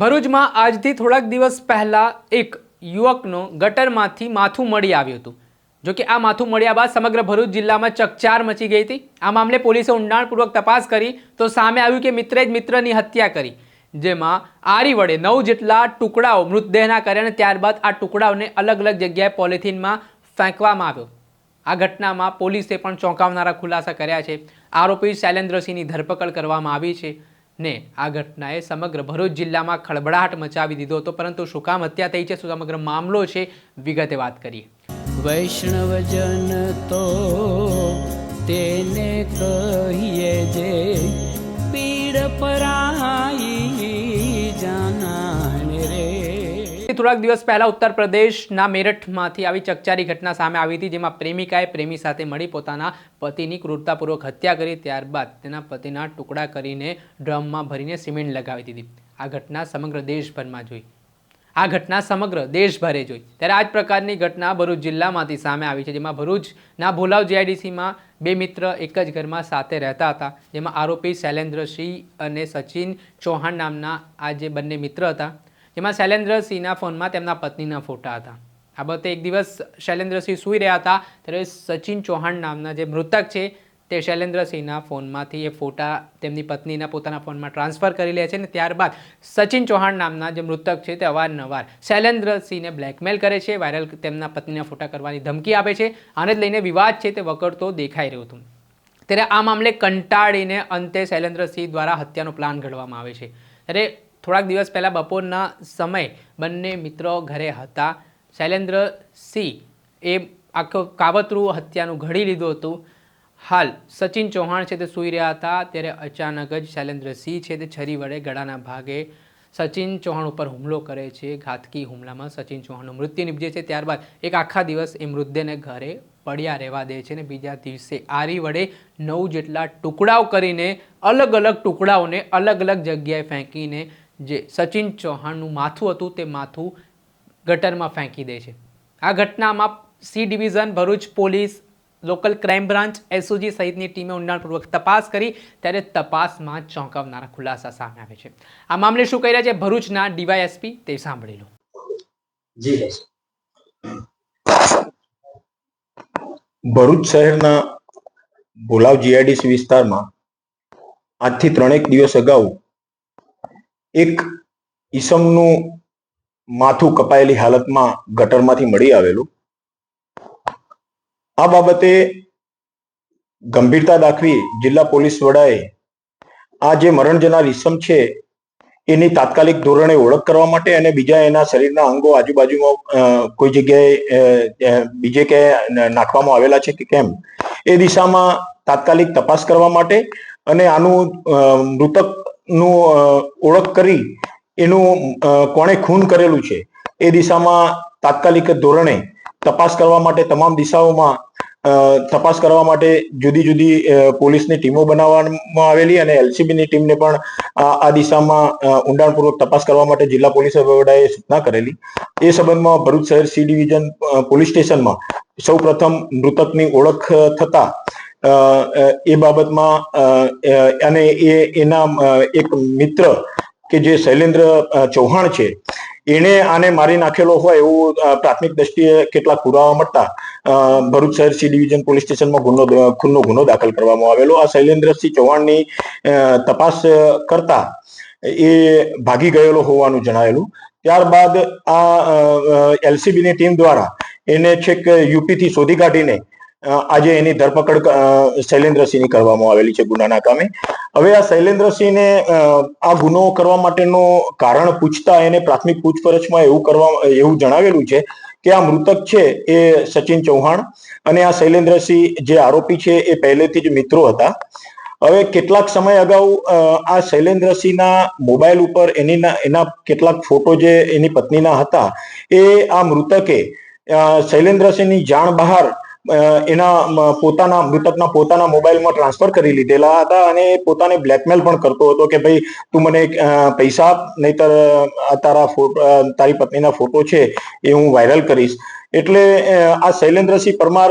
ભરૂચમાં આજથી થોડાક દિવસ પહેલાં એક યુવકનો ગટરમાંથી માથું મળી આવ્યું હતું. જો કે આ માથું મળ્યા બાદ સમગ્ર ભરૂચ જિલ્લામાં ચકચાર મચી ગઈ હતી. આ મામલે પોલીસે ઊંડાણપૂર્વક તપાસ કરી તો સામે આવ્યું કે મિત્રે જ મિત્રની હત્યા કરી, જેમાં આરી વડે નવ જેટલા ટુકડાઓ મૃતદેહના કર્યા અને ત્યારબાદ આ ટુકડાઓને અલગ અલગ જગ્યાએ પોલિથીનમાં ફેંકવામાં આવ્યો. આ ઘટનામાં પોલીસે પણ ચોંકાવનારા ખુલાસા કર્યા છે. આરોપી શૈલેન્દ્રસિંહની ધરપકડ કરવામાં આવી છે. ને આ ઘટનાએ સમગ્ર ભરૂચ જિલ્લામાં ખળબળાટ મચાવી દીધો હતો, પરંતુ શું કામ હત્યા થઈ છે, શું સમગ્ર મામલો છે, વિગતે વાત કરીએ. વૈષ્ણવજન તો તેને કહીએ જે પીડ પરાઈ થોડાક દિવસ પહેલા ઉત્તર પ્રદેશના મેરઠમાંથી આવી ચકચારી ઘટના સામે આવી હતી, જેમાં પ્રેમિકાએ પ્રેમી સાથે મળી પોતાના પતિની ક્રૂરતાપૂર્વક હત્યા કરી, ત્યારબાદ તેના પતિના ટુકડા કરીને ડ્રમમાં ભરીને સિમેન્ટ લગાવી દીધી. આ ઘટના સમગ્ર દેશભરમાં જોઈ. આ ઘટના સમગ્ર દેશભરે જોઈ. ત્યારે આ જ પ્રકારની ઘટના ભરૂચ જિલ્લામાંથી સામે આવી છે, જેમાં ભરૂચના ભોલાવ જીઆઈડીસીમાં બે મિત્ર એક જ ઘરમાં સાથે રહેતા હતા, જેમાં આરોપી શૈલેન્દ્રસિંહ અને સચિન ચૌહાણ નામના આ જે બંને મિત્ર હતા જેમાં શૈલેન્દ્રસિંહના ફોનમાં તેમના પત્નીના ફોટા હતા. આ બાબતે એક દિવસ શૈલેન્દ્રસિંહ સૂઈ રહ્યા હતા, ત્યારે સચિન ચૌહાણ નામના જે મૃતક છે, તે શૈલેન્દ્રસિંહના ફોનમાંથી એ ફોટા તેમની પત્નીના પોતાના ફોનમાં ટ્રાન્સફર કરી લે છે અને ત્યારબાદ સચિન ચૌહાણ નામના જે મૃતક છે, તે અવારનવાર શૈલેન્દ્રસિંહને બ્લેકમેલ કરે છે, વાયરલ તેમના પત્નીના ફોટા કરવાની ધમકી આપે છે, આને જ લઈને વિવાદ છે, તે વકરતો દેખાઈ રહ્યો હતું. ત્યારે આ મામલે કંટાળીને અંતે શૈલેન્દ્રસિંહ દ્વારા હત્યાનો પ્લાન ઘડવામાં આવે છે. ત્યારે થોડાક દિવસ પહેલાં બપોરના સમય બંને મિત્રો ઘરે હતા. શૈલેન્દ્ર સિંહ એ આખો કાવતરું હત્યાનું ઘડી લીધું હતું. હાલ સચિન ચૌહાણ છે તે સૂઈ રહ્યા હતા. ત્યારે અચાનક જ શૈલેન્દ્ર સિંહ છે તે છરી વડે ગળાના ભાગે સચિન ચૌહાણ ઉપર હુમલો કરે છે. ઘાતકી હુમલામાં સચિન ચૌહાણનું મૃત્યુ નિપજે છે. ત્યારબાદ એક આખા દિવસ એ મૃતદેહને ઘરે પડ્યા રહેવા દે છે અને બીજા દિવસે આરી વડે નવ જેટલા ટુકડાઓ કરીને અલગ અલગ ટુકડાઓને અલગ અલગ જગ્યાએ ફેંકીને જે સચિન ચૌહાણનું માથું હતું તે માથું ગટરમાં ફેંકી દે છે. આ ઘટનામાં C division, Bharuch police, local crime branch, S O G સહિતની ટીમે ઊંડાણપૂર્વક તપાસ કરી, ત્યારે તપાસમાં ચોંકાવનારા ખુલાસા સામે આવે છે. આ મામલે શું કહી રહ્યા છે ભરૂચના ડીવાયએસપી તે સાંભળી લો. ભરૂચ શહેરના ભોલાવ જીઆઈડીસી વિસ્તારમાં આજથી ત્રણેક દિવસ અગાઉ એક ઈસમનું માથું કપાયેલી હાલતમાં ગટરમાંથી મળી આવેલું. આ બાબતે ગંભીરતા દાખવી જિલ્લા પોલીસ વડાએ આ જે મરણ જનાર ઈસમ છે એની તાત્કાલિક ધોરણે ઓળખ કરવા માટે અને બીજા એના શરીરના અંગો આજુબાજુમાં કોઈ જગ્યાએ બીજે ક્યાંય નાખવામાં આવેલા છે કે કેમ એ દિશામાં તાત્કાલિક તપાસ કરવા માટે અને આનું અ, અ, ઓળખ કરી એનું કોણે ખૂન કરેલું છે એ દિશામાં તાત્કાલિક ધોરણે તપાસ કરવા માટે તમામ દિશાઓમાં તપાસ કરવા માટે જુદી જુદી પોલીસની ટીમો બનાવવામાં આવેલી અને એલસીબીની ટીમને પણ આ દિશામાં ઊંડાણપૂર્વક તપાસ કરવા માટે જિલ્લા પોલીસ વડાએ સૂચના કરેલી. એ સંબંધમાં ભરૂચ શહેર સી ડિવિઝન પોલીસ સ્ટેશનમાં સૌ પ્રથમ મૃતકની ઓળખ થતા એ બાબતમાં અને એ, એના એક મિત્ર કે જે શૈલેન્દ્ર ચૌહાણ છે, એણે આને મારી નાખેલો હોય એવું પ્રાથમિક દ્રષ્ટિએ કેટલાક પુરાવા મળતા ભરૂચ શહેર સી ડિવિઝન પોલીસ સ્ટેશનમાં ગુનો ખૂનનો ગુનો દાખલ કરવામાં આવેલો. આ શૈલેન્દ્રસિંહ ચૌહાણની તપાસ કરતા એ ભાગી ગયેલો હોવાનું જણાયેલું. ત્યારબાદ આ એલસીબીની ટીમ દ્વારા એને છેક યુપી થી શોધી કાઢીને આજે એની ધરપકડ શૈલેન્દ્રસિંહની કરવામાં આવેલી છે ગુનાના કામે. હવે આ શૈલેન્દ્રસિંહને આ ગુનો કરવા માટેનું કારણ પૂછતા એને પ્રાથમિક પૂછપરછમાં એવું કરવા, એવું જણાવેલું છે કે આ મૃતક છે એ સચિન ચૌહાણ અને આ શૈલેન્દ્રસિંહ જે આરોપી છે એ પહેલેથી જ મિત્રો હતા. હવે કેટલાક સમય અગાઉ આ શૈલેન્દ્રસિંહના મોબાઈલ ઉપર એની એના કેટલાક ફોટો જે એની પત્નીના હતા એ આ મૃતકે શૈલેન્દ્રસિંહની જાણ બહાર એના પોતાના મૃતકના પોતાના મોબાઈલમાં ટ્રાન્સફર કરી લીધેલા હતા અને પોતાને બ્લેકમેલ પણ કરતો હતો કે ભાઈ તું મને પૈસા આપ, નહીતર તારા તારી પત્નીના ફોટો છે એ હું વાયરલ કરીશ. એટલે આ શૈલેન્દ્રસિંહ પરમાર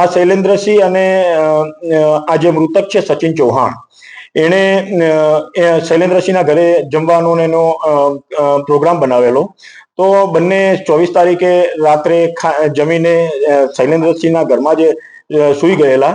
આ શૈલેન્દ્રસિંહ અને આ જે મૃતક છે સચિન ચૌહાણ, એણે શૈલેન્દ્રસિંહના ઘરે જમવાનો એનો પ્રોગ્રામ બનાવેલો. તો બંને ચોવીસ તારીખે રાત્રે જમીને શૈલેન્દ્રસિંહના ઘરમાં જે સૂઈ ગયેલા.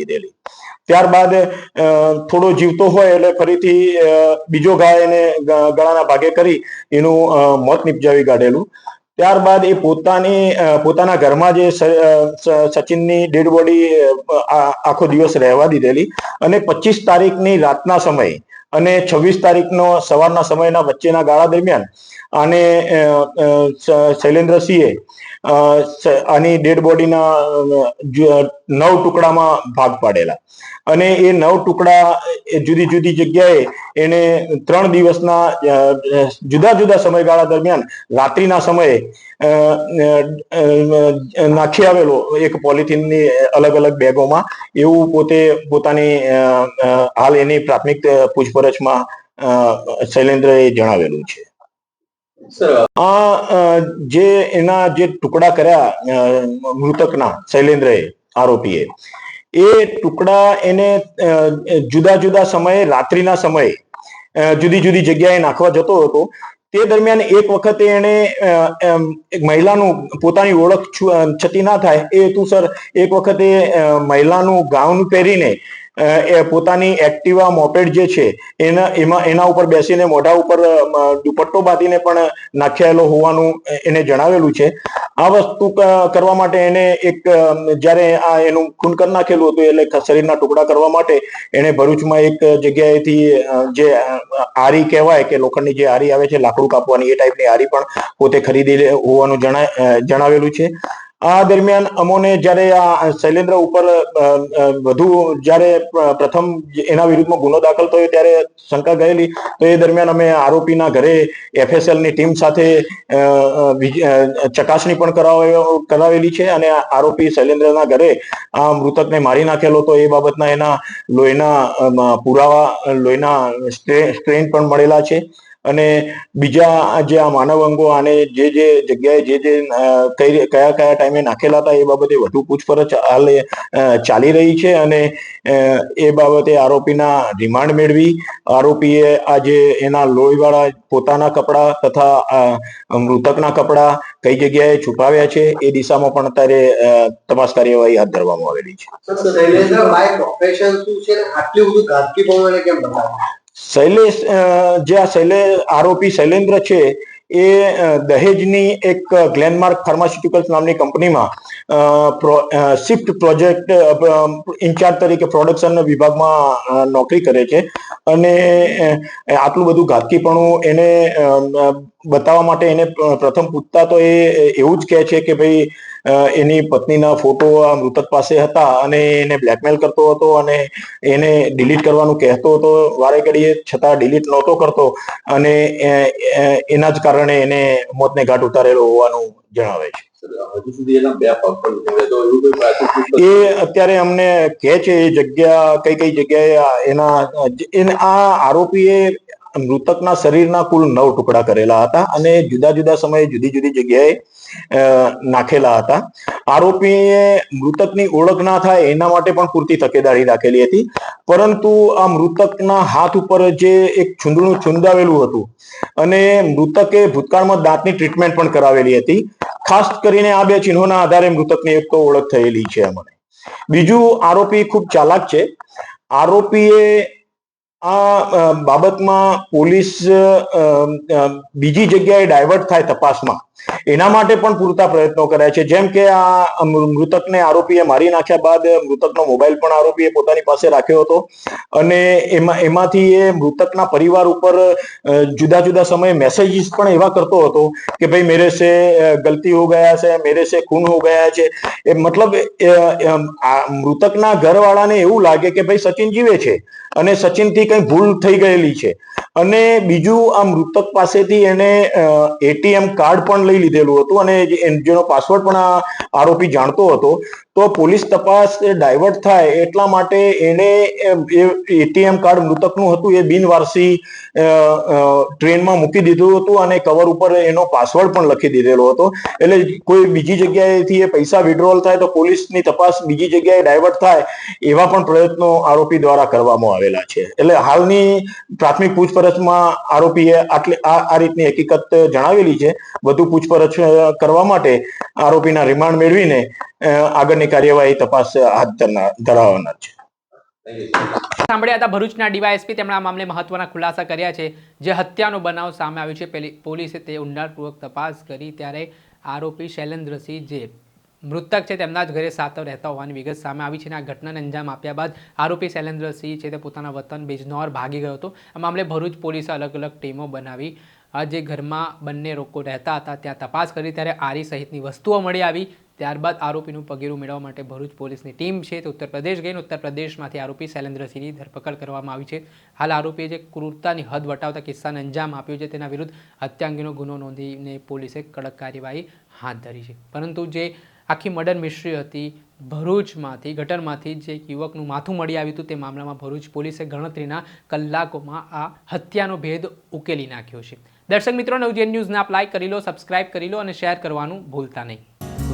દીધેલી ત્યારબાદ અ, થોડો જીવતો હોય એટલે ફરીથી બીજો ગાય એને ગળાના ભાગે કરી એનું મોત નિપજાવી કાઢેલું. ત્યારબાદ એ પોતાની પોતાના ઘરમાં જે સચિનની ડેડ બોડી આખો દિવસ રહેવા દીધેલી અને પચીસ તારીખની રાતના સમયે અને છવ્વીસ તારીખનો સવારના સમયના વચ્ચેના ગાળા દરમિયાન આને શૈલેન્દ્રસિંહે આની ડેડ બોડીના નવ ટુકડામાં ભાગ પાડેલા. અને એ નવ ટુકડા જુદી જુદી જગ્યાએ એને ત્રણ દિવસના જુદા જુદા સમયગાળા દરમિયાન રાત્રિના સમયે નાખી આવેલો એક પોલિથીનની અલગ અલગ બેગોમાં. એવું પોતે પોતાની હાલ એની પ્રાથમિક અ, પૂછપરછમાં શૈલેન્દ્રએ જણાવેલું છે. આ જે એના જે ટુકડા કર્યા મૃતકના શૈલેન્દ્રએ આરોપીએ એ ટુકડા એને જુદા જુદા સમયે રાત્રિના સમયે જુદી જુદી જગ્યાએ નાખવા જતો હતો. તે દરમિયાન એક વખતે એને એક મહિલાનું પોતાની ઓળખ છતી ના થાય. એ હેતુસર એક વખતે મહિલાનું ગાઉન પહેરીને એ પોતાની એક્ટિવા મોપેડ જે છે, એના, એમાં, એના ઉપર બેસીને મોઢા ઉપર દુપટ્ટો બાંધીને પણ નાખ્યાયેલો હોવાનું એને જણાવેલું છે. આ વસ્તુ કરવા માટે એને એક જ્યારે આ એનું ખૂન કરી નાખેલું હતું, એટલે શરીરના ટુકડા કરવા માટે એને ભરૂચમાં એક જગ્યાએથી જે આરી કહેવાય કે લોખંડની જે આરી આવે છે, લાકડું કાપવાની એ ટાઈપની આરી પણ પોતે ખરીદી હોવાનું જણાવેલું છે. આ દરમિયાન અમોને જ્યારે આ શૈલેન્દ્ર ઉપર વધુ જ્યારે પ્રથમ એના વિરુદ્ધમાં ગુનો દાખલ થયો ત્યારે શંકા ગયેલી, તો એ દરમિયાન અમે આરોપીના ઘરે એફએસએલની ટીમ સાથે ચકાસણી પણ કરાવે- કરાવેલી છે અને આરોપી શૈલેન્દ્રના ઘરે આ મૃતકને મારી નાખેલો, તો એ બાબતના એના લોહીના પુરાવા, લોહીના સ્ટ્રે- સ્ટ્રેન પણ મળેલા છે. અને બીજા જે આ માનવ અંગો આને જે જે જગ્યાએ જે જે કયા કયા ટાઈમે નાખેલા હતા એ બાબતે વધુ પૂછપરછ હાલ ચાલી રહી છે અને એ બાબતે આરોપીના રિમાન્ડ મેળવી. આરોપીએ આજે એના લોહીવાળા પોતાના કપડા તથા મૃતકના કપડાં કઈ જગ્યાએ છુપાવ્યા છે એ દિશામાં પણ અત્યારે તપાસ કાર્યવાહી હાથ ધરવામાં આવેલી છે. શું છે આટલું બધું કેમ બતાવે? શૈલેષ જે આ શૈલે આરોપી શૈલેન્દ્ર છે એ દહેજની એક ગ્લેનમાર્ક ફાર્માસ્યુટિકલ્સ નામની કંપનીમાં શિફ્ટ પ્રોજેક્ટ ઇન્ચાર્જ તરીકે પ્રોડક્શન વિભાગમાં નોકરી કરે છે. અને આટલું બધું ઘાતકીપણું એને બતાવવા માટે એને પ્રથમ પૂછતા તો એ એવું જ કહે છે કે ભાઈ એની પત્નીના ફોટો આ મૃતક પાસે હતા અને એને બ્લેકમેલ કરતો હતો અને એને ડિલીટ કરવાનું કહેતો હતો. વારે ઘડીએ છતાં ડિલીટ નહોતો કરતો અને એના જ કારણે એને મોતને ઘાટ ઉતારેલો હોવાનું જણાવે છે. એ અત્યારે અમને કહે છે એ જગ્યા કઈ કઈ જગ્યાએ એને આ આરોપીએ મૃતકના શરીરના કુલ નવ ટુકડા કરેલા હતા અને જુદા જુદા સમયે જુદી જુદી જગ્યાએ નાખેલા હતા. આરોપીએ મૃતકની ઓળખ ના થાય એના માટે પણ પૂરતી તકેદારી રાખેલી હતી. પરંતુ આ મૃતકના હાથ ઉપર જે એક છુંદડું છુંદાવેલું હતું અને મૃતકે ભૂતકાળમાં દાંતની ટ્રીટમેન્ટ પણ કરાવેલી હતી. ખાસ કરીને આ બે ચિહ્નોના આધારે મૃતકની એક તો ઓળખ થયેલી છે અમને બીજું આરોપી ખૂબ ચાલાક છે. આરોપીએ આ બાબતમાં પોલીસ બીજી જગ્યાએ ડાયવર્ટ થાય તપાસમાં. એના માટે પણ પૂરતા પ્રયત્નો કર્યા છે. જેમ કે આ મૃતકને આરોપીએ મારી નાખ્યા બાદ મૃતકનો મોબાઈલ પણ આરોપીએ પોતાની પાસે રાખ્યો હતો. અને એમાં, એમાંથી એ મૃતકના પરિવાર ઉપર જુદા જુદા સમયે મેસેજીસ પણ એવા કરતો હતો કે ભાઈ મેરે સે ગલતી હો ગયા છે, મેરે સે ખૂન હો ગયા છે. એ મતલબ મૃતકના ઘરવાળાને એવું લાગે કે ભાઈ સચિન જીવે છે અને સચિનથી કંઈ ભૂલ થઈ ગયેલી છે. અને બીજું આ મૃતક પાસેથી એને એટીએમ કાર્ડ પણ લઈ લીધેલું હતું અને જેનો પાસવર્ડ પણ આ આરોપી જાણતો હતો. તો પોલીસ તપાસ ડાયવર્ટ થાય એટલા માટે એને એટીએમ કાર્ડ મૃતકનું હતું એ બિનવારસી ટ્રેનમાં મૂકી દીધું હતું અને કવર ઉપર એનો પાસવર્ડ પણ લખી દીધેલો હતો. એટલે કોઈ બીજી જગ્યાએથી એ પૈસા વિડ્રોલ થાય તો પોલીસની તપાસ બીજી જગ્યાએ ડાયવર્ટ થાય એવા પણ પ્રયત્નો આરોપી દ્વારા કરવામાં આવેલા છે. એટલે હાલની પ્રાથમિક પૂછપરછમાં આરોપીએ આટલી આ રીતની હકીકત જણાવેલી છે. વધુ પૂછપરછ કરવા માટે આરોપીના રિમાન્ડ મેળવીને અ, આગળની કાર્યવાહી તપાસ હાથ ધરાવવાના છે. સાંભળ્યા હતા ભરૂચના ડીવાયએસપી તેમણે આ મામલે મહત્વના ખુલાસા કર્યા છે. જે હત્યાનો બનાવ સામે આવ્યો છે, પેલી, પોલીસે તે ઊંડાણપૂર્વક તપાસ કરી ત્યારે આરોપી શૈલેન્દ્રસિંહ જે મૃતક છે તેમના જ ઘરે સાતવ રહેતા હોવાની વિગત સામે આવી છે અને આ ઘટનાને અંજામ આપ્યા બાદ આરોપી શૈલેન્દ્રસિંહ છે તે પોતાના વતન બિજનોર ભાગી ગયો હતો. આ મામલે ભરૂચ પોલીસે અલગ અલગ ટીમો બનાવી જે ઘરમાં બંને લોકો રહેતા હતા, ત્યાં તપાસ કરી ત્યારે આરી સહિતની વસ્તુઓ મળી આવી. ત્યારબાદ આરોપીનું પગેરું મેળવવા માટે ભરૂચ પોલીસની ટીમ છે તે ઉત્તર પ્રદેશ ગઈને ઉત્તર પ્રદેશમાંથી આરોપી શૈલેન્દ્રસિંહની ધરપકડ કરવામાં આવી છે. હાલ આરોપીએ જે ક્રૂરતાની હદ વટાવતા કિસ્સાને અંજામ આપ્યો છે તેના વિરુદ્ધ હત્યા અંગેનો ગુનો નોંધીને પોલીસે કડક કાર્યવાહી હાથ ધરી છે. પરંતુ જે આખી મર્ડર મિસ્ટ્રી હતી, ભરૂચમાંથી, ગટરમાંથી જે યુવકનું માથું મળી આવ્યું હતું તે મામલામાં ભરૂચ પોલીસે ગણતરીના કલાકોમાં આ હત્યાનો ભેદ ઉકેલી નાખ્યો છે. દર્શક મિત્રો નવજીએન ન્યૂઝને આપ લાઇક કરી લો સબસ્ક્રાઇબ કરી લો અને શેર કરવાનું ભૂલતા નહીં.